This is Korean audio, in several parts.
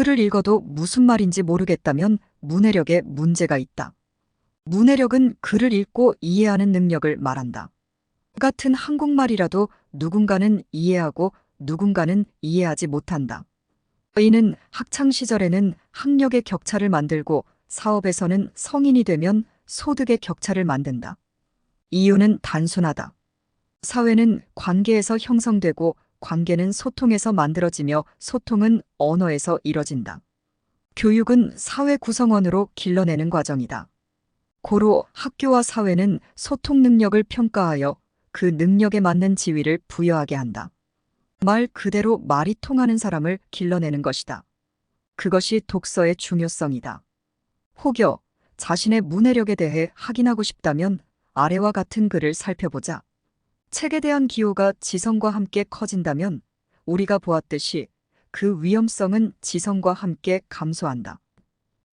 글을 읽어도 무슨 말인지 모르겠다면 문해력에 문제가 있다. 문해력은 글을 읽고 이해하는 능력을 말한다. 같은 한국말이라도 누군가는 이해하고 누군가는 이해하지 못한다. 이는 학창 시절에는 학력의 격차를 만들고 사업에서는 성인이 되면 소득의 격차를 만든다. 이유는 단순하다. 사회는 관계에서 형성되고 관계는 소통에서 만들어지며 소통은 언어에서 이뤄진다. 교육은 사회 구성원으로 길러내는 과정이다. 고로 학교와 사회는 소통 능력을 평가하여 그 능력에 맞는 지위를 부여하게 한다. 말 그대로 말이 통하는 사람을 길러내는 것이다. 그것이 독서의 중요성이다. 혹여 자신의 문해력에 대해 확인하고 싶다면 아래와 같은 글을 살펴보자. 책에 대한 기호가 지성과 함께 커진다면 우리가 보았듯이 그 위험성은 지성과 함께 감소한다.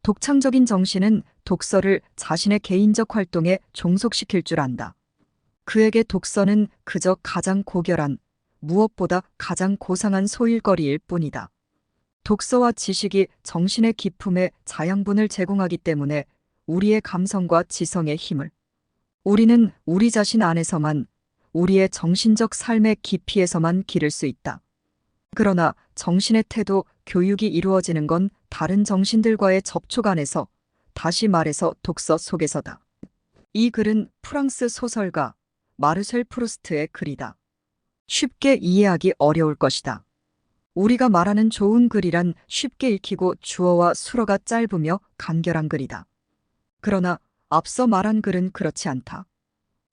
독창적인 정신은 독서를 자신의 개인적 활동에 종속시킬 줄 안다. 그에게 독서는 그저 가장 고결한, 무엇보다 가장 고상한 소일거리일 뿐이다. 독서와 지식이 정신의 기품에 자양분을 제공하기 때문에 우리의 감성과 지성의 힘을 우리는 우리 자신 안에서만 우리의 정신적 삶의 깊이에서만 기를 수 있다. 그러나 정신의 태도, 교육이 이루어지는 건 다른 정신들과의 접촉 안에서, 다시 말해서 독서 속에서다. 이 글은 프랑스 소설가 마르셀 프루스트의 글이다. 쉽게 이해하기 어려울 것이다. 우리가 말하는 좋은 글이란 쉽게 읽히고 주어와 수어가 짧으며 간결한 글이다. 그러나 앞서 말한 글은 그렇지 않다.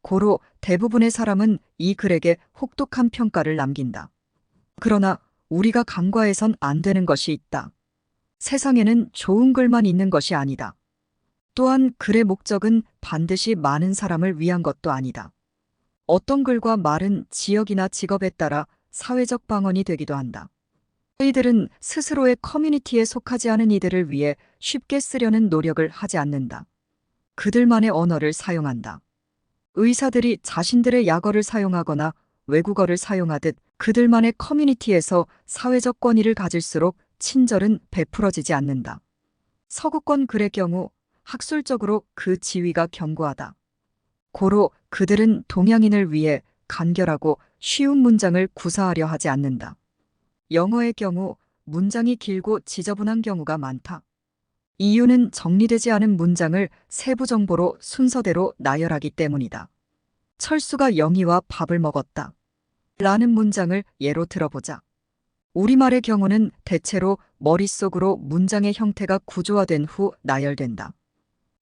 고로 대부분의 사람은 이 글에게 혹독한 평가를 남긴다. 그러나 우리가 간과해선 안 되는 것이 있다. 세상에는 좋은 글만 있는 것이 아니다. 또한 글의 목적은 반드시 많은 사람을 위한 것도 아니다. 어떤 글과 말은 지역이나 직업에 따라 사회적 방언이 되기도 한다. 이들은 스스로의 커뮤니티에 속하지 않은 이들을 위해 쉽게 쓰려는 노력을 하지 않는다. 그들만의 언어를 사용한다. 의사들이 자신들의 약어를 사용하거나 외국어를 사용하듯 그들만의 커뮤니티에서 사회적 권위를 가질수록 친절은 베풀어지지 않는다. 서구권 글의 경우 학술적으로 그 지위가 견고하다. 고로 그들은 동양인을 위해 간결하고 쉬운 문장을 구사하려 하지 않는다. 영어의 경우 문장이 길고 지저분한 경우가 많다. 이유는 정리되지 않은 문장을 세부 정보로 순서대로 나열하기 때문이다. 철수가 영희와 밥을 먹었다. 라는 문장을 예로 들어보자. 우리말의 경우는 대체로 머릿속으로 문장의 형태가 구조화된 후 나열된다.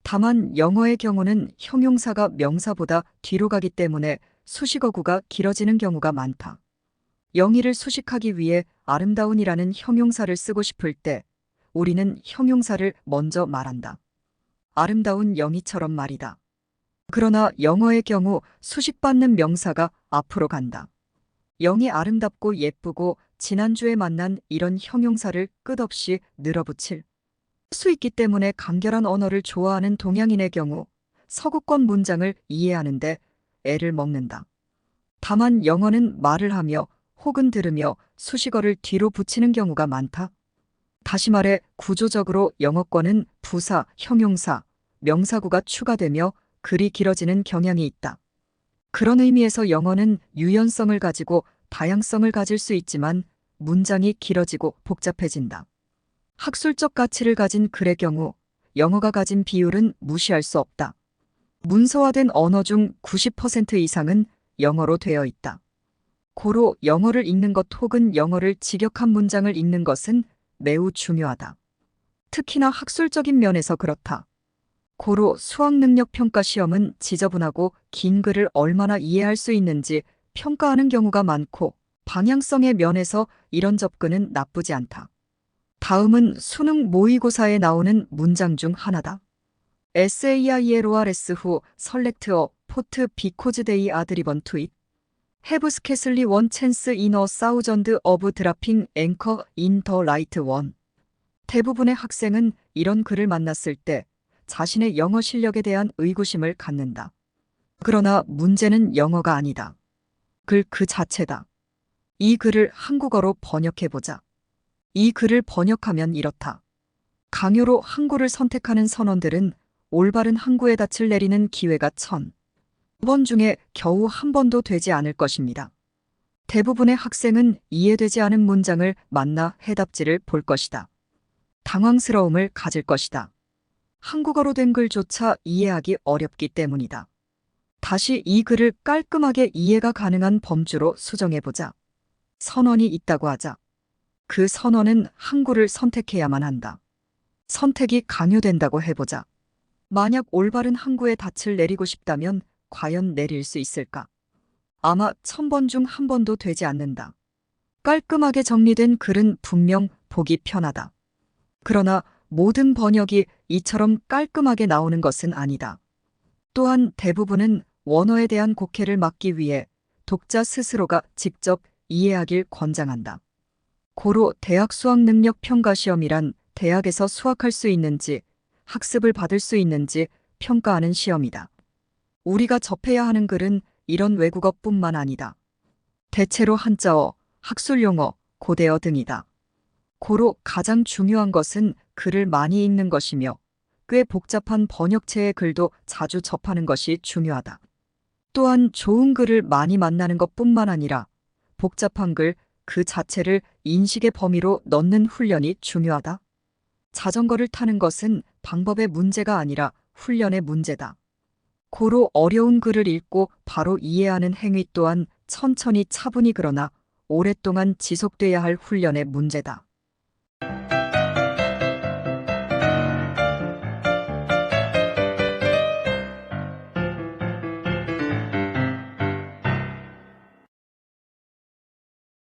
다만 영어의 경우는 형용사가 명사보다 뒤로 가기 때문에 수식어구가 길어지는 경우가 많다. 영희를 수식하기 위해 아름다운이라는 형용사를 쓰고 싶을 때 우리는 형용사를 먼저 말한다. 아름다운 영희처럼 말이다. 그러나 영어의 경우 수식받는 명사가 앞으로 간다. 영이 아름답고 예쁘고 지난주에 만난 이런 형용사를 끝없이 늘어붙일 수 있기 때문에 간결한 언어를 좋아하는 동양인의 경우 서구권 문장을 이해하는데 애를 먹는다. 다만 영어는 말을 하며 혹은 들으며 수식어를 뒤로 붙이는 경우가 많다. 다시 말해 구조적으로 영어권은 부사, 형용사, 명사구가 추가되며 글이 길어지는 경향이 있다. 그런 의미에서 영어는 유연성을 가지고 다양성을 가질 수 있지만 문장이 길어지고 복잡해진다. 학술적 가치를 가진 글의 경우 영어가 가진 비율은 무시할 수 없다. 문서화된 언어 중 90% 이상은 영어로 되어 있다. 고로 영어를 읽는 것 혹은 영어를 직역한 문장을 읽는 것은 매우 중요하다. 특히나 학술적인 면에서 그렇다. 고로 수학 능력 평가 시험은 지저분하고 긴 글을 얼마나 이해할 수 있는지 평가하는 경우가 많고 방향성의 면에서 이런 접근은 나쁘지 않다. 다음은 수능 모의고사에 나오는 문장 중 하나다. SAILORS 후 설렉트어 포트 비코즈 데이 아드리번 투잇 Scarcely one chance in a thousand of dropping anchor in the right one. 대부분의 학생은 이런 글을 만났을 때 자신의 영어 실력에 대한 의구심을 갖는다. 그러나 문제는 영어가 아니다. 글 그 자체다. 이 글을 한국어로 번역해보자. 이 글을 번역하면 이렇다. 강요로 항구를 선택하는 선원들은 올바른 항구의 닻을 내리는 기회가 천 번 중에 겨우 한 번도 되지 않을 것입니다. 대부분의 학생은 이해되지 않은 문장을 만나 해답지를 볼 것이다. 당황스러움을 가질 것이다. 한국어로 된 글조차 이해하기 어렵기 때문이다. 다시 이 글을 깔끔하게 이해가 가능한 범주로 수정해보자. 선언이 있다고 하자. 그 선언은 항구를 선택해야만 한다. 선택이 강요된다고 해보자. 만약 올바른 항구의 닻을 내리고 싶다면 과연 내릴 수 있을까? 아마 천 번 중 한 번도 되지 않는다. 깔끔하게 정리된 글은 분명 보기 편하다. 그러나 모든 번역이 이처럼 깔끔하게 나오는 것은 아니다. 또한 대부분은 원어에 대한 곡해를 막기 위해 독자 스스로가 직접 이해하길 권장한다. 고로 대학 수학 능력 평가 시험이란 대학에서 수학할 수 있는지 학습을 받을 수 있는지 평가하는 시험이다. 우리가 접해야 하는 글은 이런 외국어뿐만 아니다. 대체로 한자어, 학술용어, 고대어 등이다. 고로 가장 중요한 것은 글을 많이 읽는 것이며 꽤 복잡한 번역체의 글도 자주 접하는 것이 중요하다. 또한 좋은 글을 많이 만나는 것뿐만 아니라 복잡한 글 그 자체를 인식의 범위로 넣는 훈련이 중요하다. 자전거를 타는 것은 방법의 문제가 아니라 훈련의 문제다. 고로 어려운 글을 읽고 바로 이해하는 행위 또한 천천히 차분히 그러나 오랫동안 지속돼야 할 훈련의 문제다.